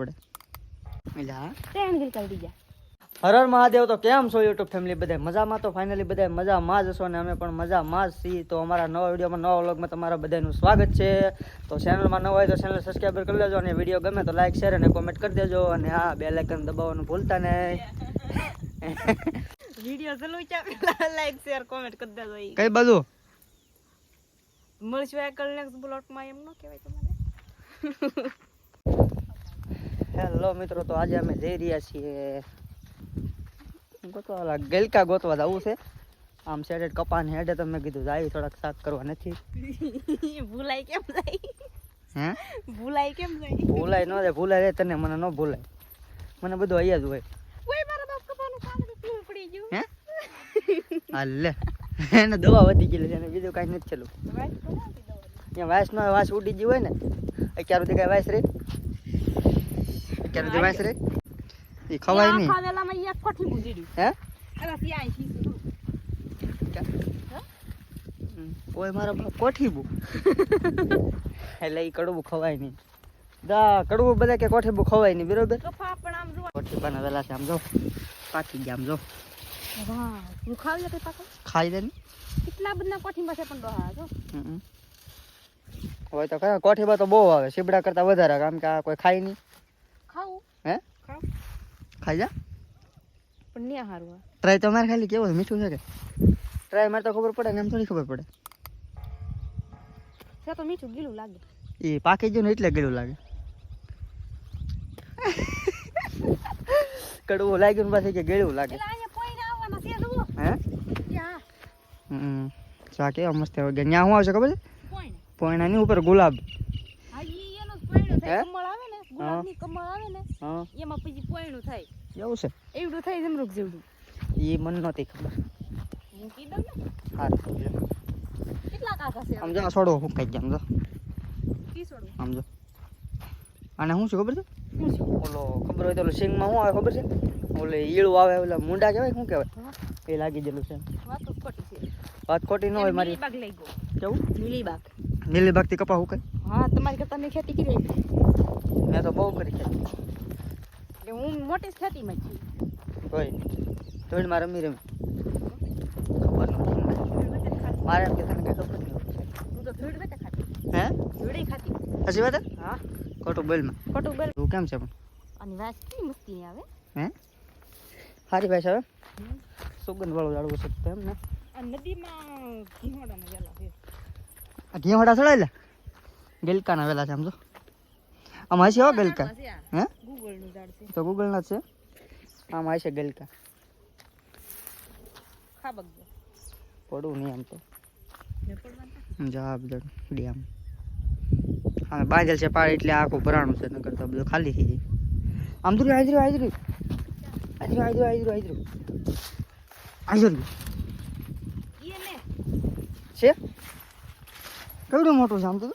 પડે. એટલે હા ત્રણ ગીલ કરી દીધા. હર હર મહાદેવ તો કેમ છો યુટ્યુબ ફેમિલી બધા મજામાં તો ફાઇનલી બધા મજામાં જ હશો ને અમે પણ મજામાં જ છીએ. તો અમારા નવા વિડીયોમાં નવા વ્લોગમાં તમારા બધાનું સ્વાગત છે. તો ચેનલમાં ન હોય તો ચેનલ સબસ્ક્રાઈબ કરી લેજો અને વીડિયો ગમે તો લાઈક શેર અને કોમેન્ટ કરી દેજો. અને હા બે લાઇકન દબાવવાનું ભૂલતા નહીં. વીડિયો ચાલુ છે લાઈક શેર કોમેન્ટ કરી દેજો કઈ બાજુ? મળશું એકલ નેક્સ્ટ બ્લોકમાં એમ ન કહેવાય તમારે. હેલો મિત્રો તો આજે અમે જઈ રહ્યા છીએ ગોતવા ગેલકા ગોતવા જવું છે. આમ સેડેડ કપાન હેડે તમે કીધું જાય થોડાક શાક કરવા નથી. ભૂલાય કેમ જાય? હે? ભૂલાય કેમ જાય? ભૂલાય ન જાય ભૂલાય રે તને મને ન ભૂલાય. મને બધું અહીંયા જ હોય. ઓય મારા બાપ કપાનું કામ પીવું પડી ગયું. હે? હાલ લે. એને દવા વધી ગયેલી છે એને બીજું કાંઈ નથી ચાલુ વાસ નો વાસ ઉડી ગઈ હોય ને અત્યાર સુધી કાંઈ વાસ રે અત્યાર જવાય રે? એ ખવાય નહીં. ખાવેલામાં એક કોઠી બુજીડી હે? અરે ત્યાં આઈ. ઓય મારા કોઠી બુ એટલે એ કડવું ખવાય નહીં. દા કડવું બધા કે કોઠી બુ ખવાય નહીં બરોબર? પણ આમ જો કોઠી વેલા છે આમ જો. પાકી ગયા આમ જો. વાહ હું ખાવી પાછો? ખાઈ દે ને. કેટલા બધા કોઠીમાં છે પણ ડોહા જો. હમ. હોય તો કયા કોઠીમાં તો બહુ આવે સીબડા કરતા વધારે કારણ કે આ કોઈ ખાય નહીં. હે? ખાઈ જા. પણ નહીં હારું ટ્રાય તો મારે ખાલી કેવો મીઠું છે કે? ટ્રાય મારે તો ખબર પડે ને એમ થોડી ખબર પડે. છે તો મીઠું ગીલું લાગે. એ પાકી ગયું ને એટલે ગીલું લાગે. કડવું લાગ્યું ને પાછી કે ગળ્યું લાગે. હે? હમ. ચા કેવા મસ્ત આવે ગયા ત્યાં હું આવશે ખબર છે? પોઈણાની ઉપર ગુલાબ. હા હે? ગુલાબની કમળ આવે ને હા. એમાં પછી પોઈણું થાય. એવું છે? એવડું થાય જમરૂક જેવડું. એ મને નહોતી ખબર. હું કીધું ને? સારું કેટલા કાકા છે આમ જો આ છોડો ગયા આમ જો. પીસોડું આમ અને શું છે ખબર છે? ઓલો ખબર હોય તો ઓલો સિંગમાં શું આવે ખબર છે? ઓલે ઈળું આવે ઓલા મુંડા કહેવાય શું કહેવાય? હા, એ લાગી ગયેલું છે. વાત ખોટી છે. વાત ખોટી ન હોય મારી. કેવું? મિલીબાગ. લીલી કપા કપા કઈ હા તમારી કરતા મેં ખેતી કરી મેં તો બહુ કરી છે એટલે હું મોટી ખેતીમાં છું કોઈ ધોળમાં રમી રમી ખબર નથી મારે એમ કે તને કઈ ખબર નહીં હું તો ધૂળ વેતે ખાતી. હે? ધૂળી ખાતી. હજી વાત હા? ખોટું બેલમાં ખોટું બોલ. તું કેમ છે પણ? અને વાસ કેટલી મસ્તી આવે? હે? સારી ભાઈ સાહેબ સુગંધ વાળું જાડવું છે તેમ ને. નદીમાં ઘીહોડાના વેલા છે. આ ઘીહોડા ચડાયેલા? ગલકાના વેલા છે આમ જો. આમાં છે હો ગલકા. હે? ગૂગલનું ઝાડ છે તો ગૂગલના જ છે. આમાં છે ગલકા. ખાબક જો પડવું નહીં આમ તો. ને પડવાના. ડેમ. હા બાંધેલ છે પાડ એટલે આખું ભરાણું છે નકર તો બધું ખાલી થઈ જાય. આમ તો હાજરી હાજરી હાજરી હાજરી હાજરી હાજરી હાજરી છે? કેવડું મોટું છે આમ તો?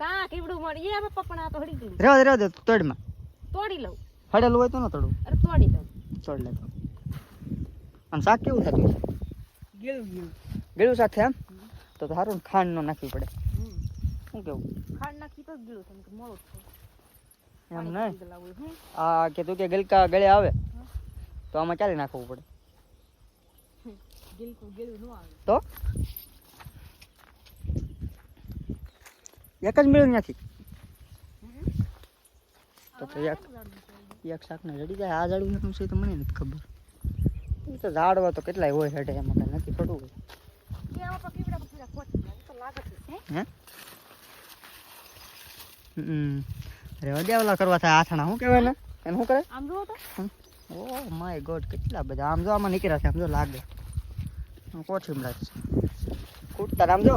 તા કીવડું મળીએ એ પપણા તો હડી ગયું. રેવા દે રહેવા દે તોડમાં. તોડી લઉં. હડેલું હોય તો ન તોડું. અરે તોડી દઉં. તોડ લે આમ શાક કેવું થતું ગેલું ગેલું. ગેલું શાક છે એમ? તો સારું ને ખાંડ ન નાખવી પડે. શું કેવું? ખાંડ નાખી તો ગેલું છે મોળો એમ નહીં. આ કે તું કે ગલકા ગળે આવે તો આમાં ચાલી નાખવું પડે? ગેલું ગેલું ન આવે. તો? એક જ મેળવ્યું નથી તો તો એક એક શાકને રડી જાય. આ ઝાડવું છે તો મને નથી ખબર. એ તો ઝાડવા તો કેટલાય હોય હેઠે એમાં કઈ નથી હોય લાગે છે હે? હમ. રેવા દે ઓલા કરવા થાય આથણા શું કહેવાય ને એને શું કરે? આમ જુઓ તો. ઓ માય ગોડ કેટલા બધા. આમ જો આમાં નીકળ્યા છે આમ જો લાગે. કોઠીમડા છે. કૂટતા આમ જો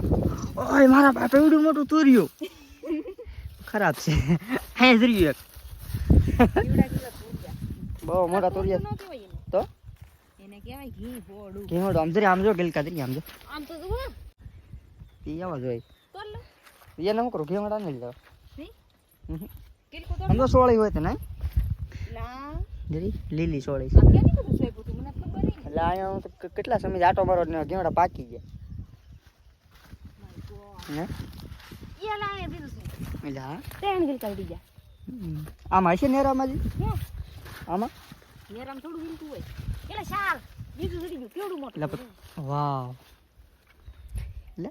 ઓય મારા બાપે એવડું મોટું તોર્યું. ખરાબ છે. હે જર્યું એક. બહુ મોટા તુરિયા. તો એને. કહેવાય ઘી ભોળું ઘીમોડું આમ જરી આમ જો ગલકા જરી આમ જો. આમ તો જુઓ. એ આવા લો. કરું? નહીં? તોડ આમ તો સોળી હોય તે નહીં? લા જરી લીલી સોળી છે? મને ખબર નહીં. એટલે અહીંયા તો કેટલા સમય આટો મારો ને ઘીમોડા પાકી ગયા My God. ને ઈ આલા અહીંયા દીધું છે એટલે હા ત્રણ ગીલ કરી દીધા હમ. આમાં હશે નેરામાં આમાં? મેરામ થોડું વીંટું હોય. એટલે શાલ બીજું ગયું કેવડું મોટું વાવ. લે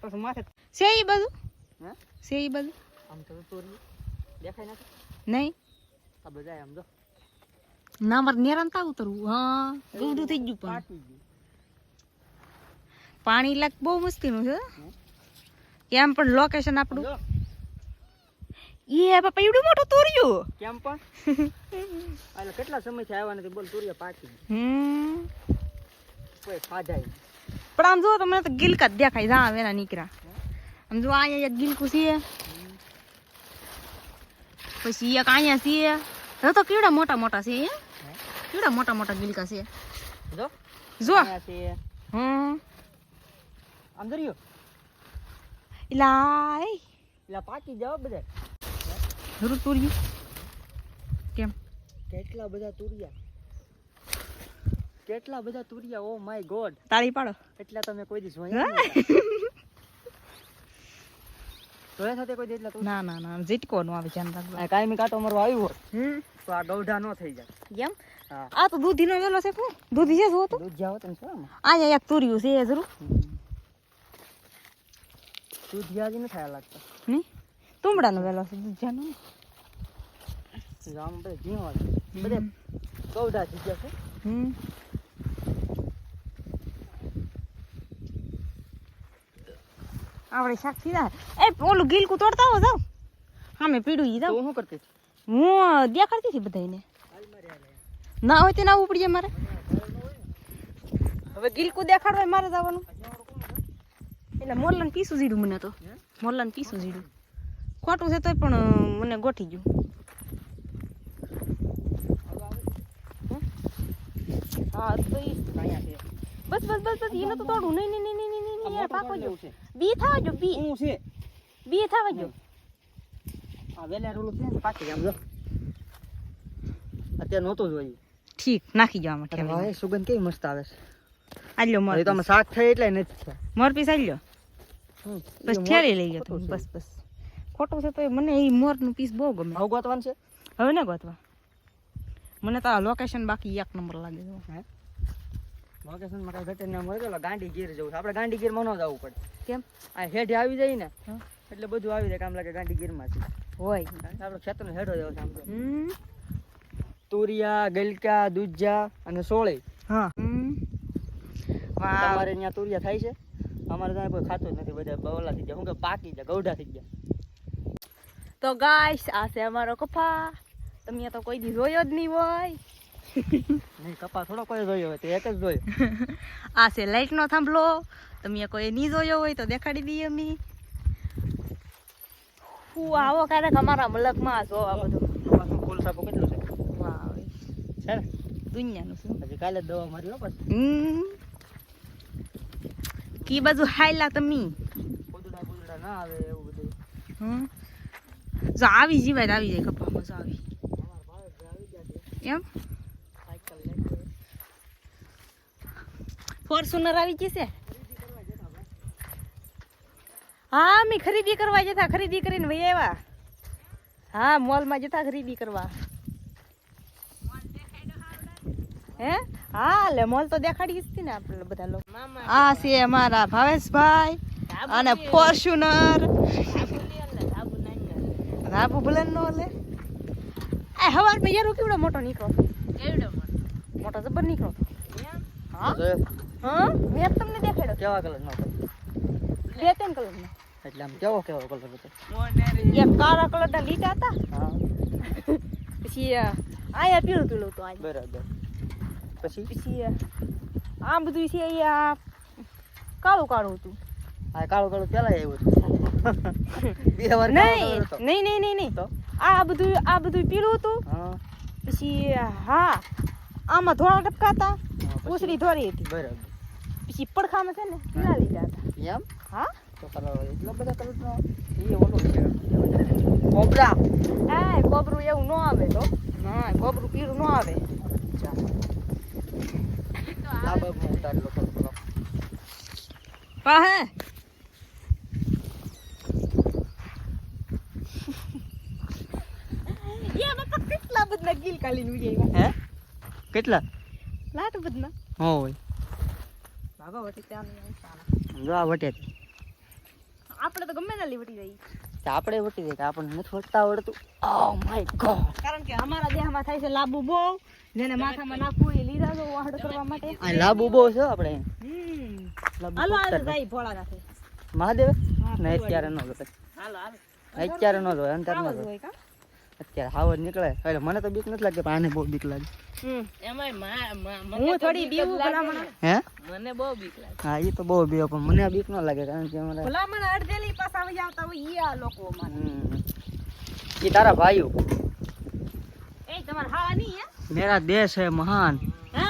પછી માથે છે એ બધું? એ બધું? આમ તો તોરી દેખાય નથી? નહીં. આ બધા આમ જો. ના મારે નેરામ તા ઉતરવું. હા ગૌડું થઈ ગયું પણ. ગયું. પાણી લાગ બહુ મુશ્કેલનું છે કેમ પણ લોકેશન આપણું. એ બાપા એવડું મોટું તોર્યું. કેમ પણ? એટલે કેટલા સમયથી આવ્યા નથી બોલ તુરિયા પાકી. હમ. કોઈ ફાજાય પણ આમ જો તમને તો ગિલકા દેખાય. જા વેના નીકળ્યા. આમ જો અહીંયા ગિલકું છે. પછી એક અહીંયા છે. હવે તો કેવડા મોટા મોટા છે કેવડા મોટા મોટા ગિલકા છે? જો. જો છે. હમ. આમ દરિયો ઇલાય એટલે પાકી જાવ બધા. જરૂર તોર્યું. કેમ? કેટલા બધા તુરિયા? કેટલા બધા તુરિયા? ઓ માય ગોડ તાળી પાડો. એટલા તમે કોઈ દી? જોયા જોયા સાથે કોઈ દી એટલા તુરિયા? ના ના ના જીટકો નો આવે ધ્યાન રાખજો. આ કાયમી કાંટો મારો આવ્યો હમ. તો આ ગૌઢા નો થઈ જાય. કેમ આ તો દૂધીનો વેલો છે દૂધી છે જો તો દૂધ જાવ તો શું આ એક તોર્યું છે જરૂર. દૂધ વ્યાજી ન લાગતા. નહીં તુંબડાનો વેલો છે દૂધિયાનો. રામ બધે જીવો બધે ગૌઢા થઈ ગયા છે. હમ. આપણે શાક સીધા એ ઓલું ગીલકું તોડતા હો જાવ હા મેં પીડું ઈ જાવ હું કરતી? હું દેખાડતી હતી બધાને ના હોય તે ના ઉપડીએ મારે. હવે ગીલકું દેખાડવા મારે જવાનું. એટલે મોરલાને પીસું જીડું મને તો. હે? મોરલાને પીસું જીડું ખોટું છે તોય પણ મને ગોઠી ગયું. હા તો બસ બસ બસ બસ એને તો તોડું નહીં નહીં નહીં નહીં નહીં નહીં પાકો જો. બી થવા જો બી. શું છે? બી થવા જો. આ વેલા રોલું છે પાછી પાકી આમ જો. અત્યારે નહોતું જોયું ઠીક નાખી જવા માટે સુગંધ કેવી મસ્ત આવે છે. આલ્યો મોર હવે તો શાક થાય એટલે નથી મોર પીસ આલ્યો. બસ ઠેરી લઈ ગયો. બસ બસ. ખોટું છે તો મને એ મોરનું પીસ બહુ ગમે. ભાવ ગોતવાનું છે? હવે ને ગોતવા. મને તો આ લોકેશન બાકી એક નંબર લાગે છે લોકેશનમાં કઈ ઘટે ના મળે તો ગાંડી ગીર જવું આપણે ગાંડી ગીરમાં ન જવું પડે. કેમ? આ હેઠે આવી જાય ને એટલે બધું આવી જાય કામ લાગે ગાંડી ગીરમાંથી હોય આપણે ખેતરનો હેઠો જવો છે આમ તુરિયા ગલકા દુજા અને સોળે. હા. તમારે ત્યાં તુરિયા થાય છે? અમારે ત્યાં કોઈ ખાતું નથી બધા બવલા થઈ ગયા. શું કે પાકી જાય ગૌઢા થઈ ગયા. તો ગાઈસ આ છે અમારો કપા. તમે તો કોઈ દી જોયો જ નહીં હોય. નહીં કપા થોડો કોઈ જોયો હોય તો એક જ જોયો. આ છે લાઈટ નો થાંભલો. તમે કોઈ નહીં જોયો હોય તો દેખાડી દઈએ અમે. હું આવો ક્યારેક અમારા મલકમાં જો આ બધું. ફૂલ સાપો કેટલું છે? વાહ છે ને? દુનિયાનું શું? હજી કાલે દવા મારી હો પછી કી બાજુ હાયલા તમે ના આવે એવું બધું. હમ. જો આવી જીવાય આવી જાય કપા મજા આવી. એમ? ફોર્ચ્યુનર આવી જશે હા મેં ખરીદી કરવા જતા ખરીદી કરીને ભાઈ આવ્યા. હા મોલમાં જતા ખરીદી કરવા. હે? હા લે મોલ તો દેખાડી જ ને આપણે બધા લોકો. આ છે અમારા ભાવેશભાઈ અને ફોર્ચ્યુનર. રાબુ બુલન નો લે. આ હવાર મે યાર કેવડો મોટો નીકળો? કેવડો મોટો? જબર નીકળો. હા? હા? મેં તમને દેખાડ્યો. કેવા કલર નો બે ત્રણ કલર નો. એટલે આમ કેવો કેવો કલર હતો? એક કાળા કલર ના લીટા હતા. હા. પછી આયા પીળું પીળું તો આ બરાબર. પછી પછી આમ આ બધું છે આ કાળું કાળું હતું. હા કાળું કાળું પેલા આવ્યું હતું. બે વાર નહીં નહીં નહીં નહીં નહીં. તો? આ બધું આ બધું પીળું હતું. પછી હા આમાં ધોળા ટપકા હતા ઉસરી ધોળી હતી. બરાબર. પછી પડખામાં છે ને પીળા લીધા હતા. એમ? હા? તો કલર એટલા બધા કલર નો એ ઓલો છે. કોબરા. હા કોબરું એવું ન આવે તો. ના કોબરું પીળું ન આવે. આ બાબુ ઉતારી લો થોડો થોડો પાહે બધના ગીલ કાલીને ઉડી આવ્યા? હે? કેટલા? લાટ હોય બાબા વટી ત્યાં જો આ વટે. આપણે તો ગમે ના વટી જઈએ તો આપણે વટી દે આપણને નથી વટતા આવડતું. ઓ માય ગોડ કારણ કે અમારા દેહમાં થાય છે લાબુ બહુ જેને માથામાં નાખવું એ લીધા તો વાહડ કરવા માટે. આ લાબુ બહુ છે આપણે. હમ. હાલો હાલો ભાઈ ભોળા રાખે. મહાદેવ? ને અત્યારે નો હાલો હાલો. અત્યારે નો જોવે અંતર નો જ અત્યારે હાવ નીકળે. એટલે મને તો બીક નથી લાગતી પણ આને બહુ બીક લાગે. હું થોડી બીવું ભલામણ હે? મને બહુ બીક લાગે. હા એ તો બહુ પણ મને બીક ન લાગે કારણ કે અમારે ભલામણ અડધેલી પાછા આવી આવતા હોય ઈ આ લોકો અમારે હમ. તારા ભાઈઓ. એ તમારે હાળા નહીં હે? મેરા દેશ હે મહાન. હે?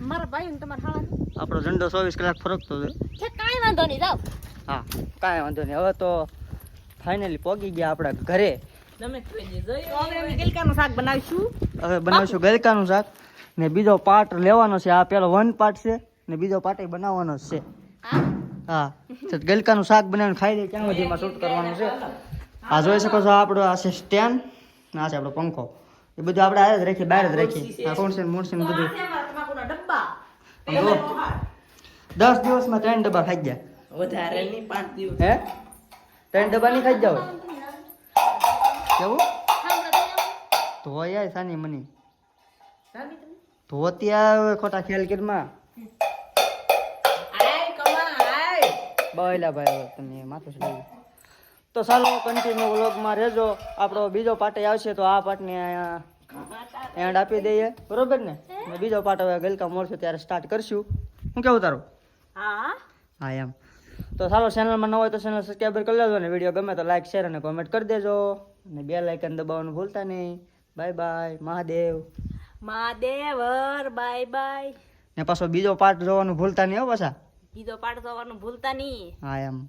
મારા ભાઈ ને તમારે હાળા નહીં? આપણો ઝંડો ચોવીસ કલાક ફરકતો છે. છે વાંધો નહીં જાવ હા કાઈ વાંધો નહીં. હવે તો ફાઇનલી પોગી ગયા આપણા ઘરે. ગલકાનું શાક બનાવીશું. હવે બનાવીશું ગલકાનું શાક. ને બીજો પાર્ટ લેવાનો છે. આ પેલો વન પાર્ટ છે. ને બીજો પાર્ટ બનાવવાનો જ છે. હા? ગલકાનું શાક બનાવીને ખાઈ દે ક્યાં સુધીમાં શૂટ કરવાનું છે. આ જોઈ શકો છો આપણો આ છે સ્ટેન્ડ ને આ છે આપણો પંખો. એ બધું આપણે આ જ રાખીએ બહાર જ રાખીએ. આ કોણ છે ને મૂળ છે ને બધું. દસ દિવસમાં ત્રણ ડબ્બા ખાઈ ગયા. વધારે નહીં પાંચ દિવસ. હે? ત્રણ ડબ્બા નહીં ખાઈ જાવ કેવું? ધોયા સાની મની. ધોતિયા ત્યાં ખોટા ખેલ કિરમાં બહેલા ભાઈ તમે માથું ચડાવ્યું તો ચાલો કન્ટિન્યુ વ્લોગમાં રહેજો. આપણો બીજો પાર્ટ આવશે તો આ પાર્ટને એન્ડ આપી દઈએ. બરોબર ને? બીજો પાર્ટ હવે ગલકા મળશે ત્યારે સ્ટાર્ટ કરશું. હું કેવું તારું? હા. હા એમ. તો ચાલો ચેનલમાં ન હોય તો ચેનલ સબસ્ક્રાઈબર કરી લેજો ને. વીડિયો ગમે તો લાઈક શેર અને કોમેન્ટ કરી દેજો. અને બે લાઇકન દબાવવાનું ભૂલતા નહીં. Bye bye Mahadev. Mahadev bye bye ને પાછો બીજો પાર્ટ જોવાનું ભૂલતા નહીં હો પાછા. બીજો પાર્ટ જોવાનું ભૂલતા નહીં. હા એમ.